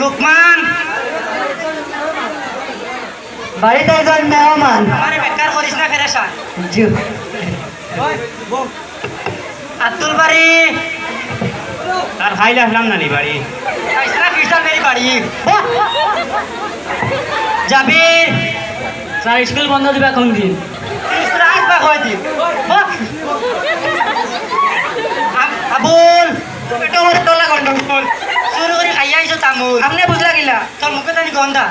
লোকমান। বাড়িতে একজন মেহমান। আমারে বেকার করিস না ফেরেশান জি। আব্দুল বাড়ি। আর খাইলে আসলাম না নি বাড়ি? আইসরা খ্রিস্টান মেরি বাড়ি। জাবির স্যার স্কুল বন্ধ দিবা কোন দিন। কয় দিন তামুল আপনি বুঝলা গিলা? তোর মুখে জানি গন্ধা।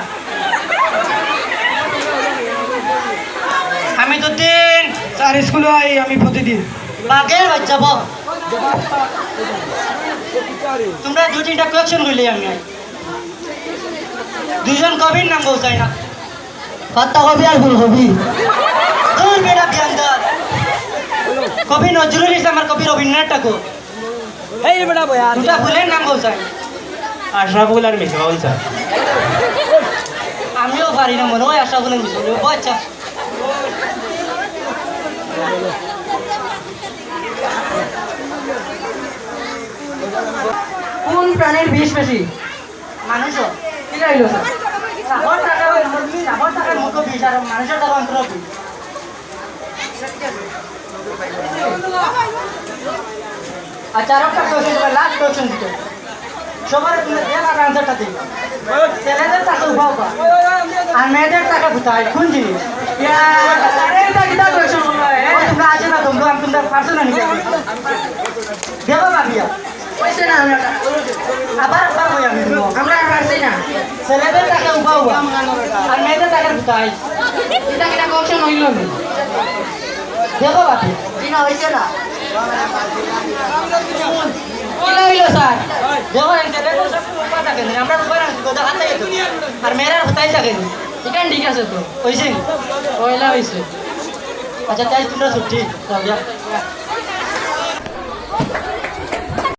আমি দুদিন স্যার স্কুলে আই আমি প্রতিদিন। বাঘের বাচ্চা বহ তোমরা দু তিনটা কোয়েকশন করলে আমি। দুজন কবির নাম বলছাই না। পাত্তা কবি আর ফুল কবি। তোর বেটা বিয়ান্দার কবি নজরুল ইসলামের কবি রবীন্দ্রনাথ ঠাকুর এই বেটা বয়া দুটা ফুলের নাম বলছাই আশরাফুল আর মিসবাউল স্যার আমিও পারি না মনে হয় আশা বলেন বিষয় আচ্ছা। কোন প্রাণীর বিষ বেশি? মানুষও। কি রাইলো স্যার? টাকা সাগর টাকার মুখ বিষ আর মানুষের টাকা অন্তর বিষ। আচ্ছা আর একটা কোয়েশ্চেন লাস্ট কোয়েশ্চেন দিতে সবার এক আনসারটা দিই ছেলেদের টাকা উঠা উঠা আর মেয়েদের টাকা কোথায়? কোন জিনিস? তোমরা আছে না তোমরা আমি তোমরা পারছ না নিতে দেখো ভাবিয়া আবার আবার হই আমি আমরা পারছি না। ছেলেদের টাকা উঠা উঠা আর মেয়েদের টাকা কোথায়? এটা কিটা কোয়েশ্চন হইল? না দেখো ভাবি জিনা হইছে না। কি হইল স্যার। সব উঠা থাকে। না আমরা গোদা হাতে তো আর মেয়েরা হতাই থাকে। না এটা ঠিক আছে তো? হয়েছে কয়লা হয়েছে আচ্ছা তাই তোমরা ছুটি।